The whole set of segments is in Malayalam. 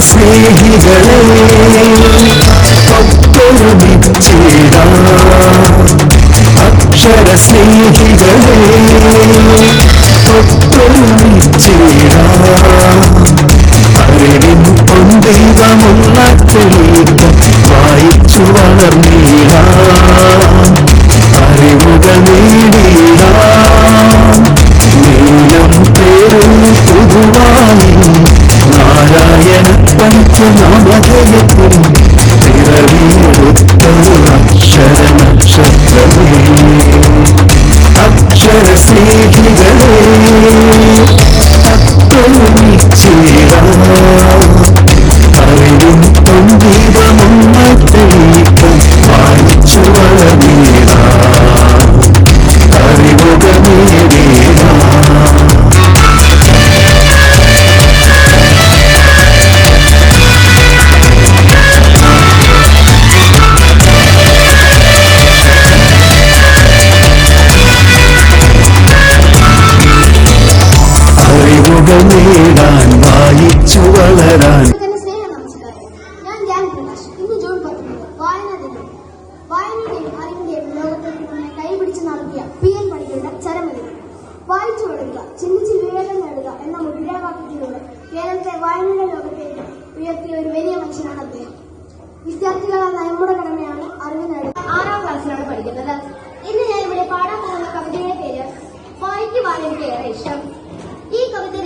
സ്നേഹികളെ ഒത്തൊരുമിച്ചിടാം അക്ഷര സ്നേഹികളെ ഒത്തൊരുമിച്ചിടാം അറിവിൻ പൊന്തൈവമുള്ള തെളിയിപ്പം വായിച്ചു വളർന്നിടാം അക്ഷര സ്നേഹികളെ പി നേടാൻ പണിക്കരുടെ ചരമദിനം വായിച്ചു കൊടുക്കുക ചിന്തിച്ച് വിവേകം നേടുക എന്ന മുദ്രാവാക്യത്തിലൂടെ കേരളത്തെ വായനയുടെ ലോകത്തേക്ക് ഉയർത്തിയ ഒരു വലിയ മനുഷ്യനാണ് അദ്ദേഹം വിദ്യാർത്ഥികളായ നമ്മുടെ കടമയാണ് അറിവ് ആറാം ക്ലാസ്സിലാണ് പഠിക്കുന്നത് ഇന്ന് ഞാൻ ഇവിടെ പാടാൻ പോകുന്ന കവിതയുടെ പേര് വായിക്കുവാൻ എനിക്ക് ഏറെ ഇഷ്ടം ഈ കവിത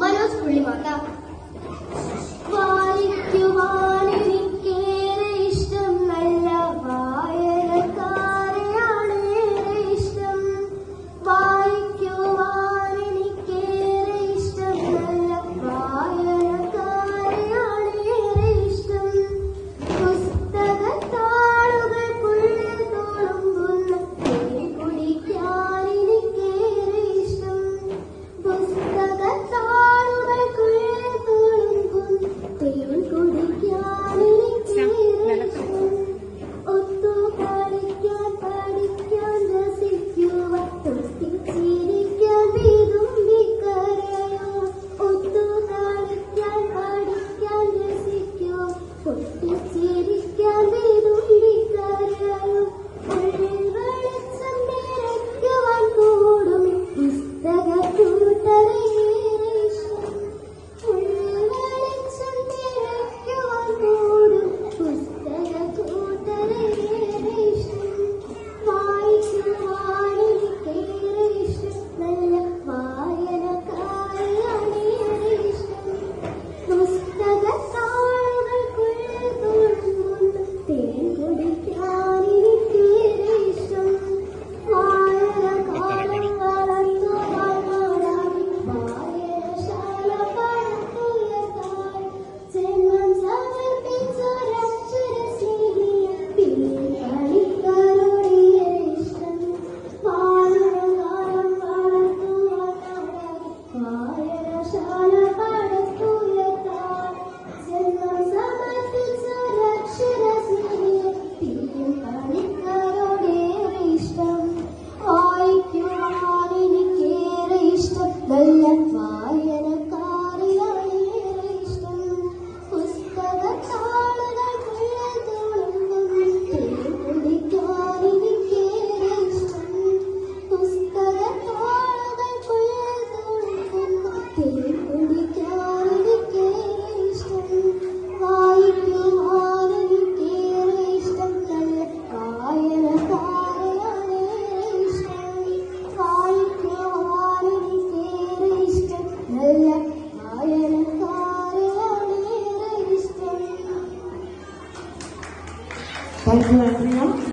മനോജ് പുള്ളിമാത്ത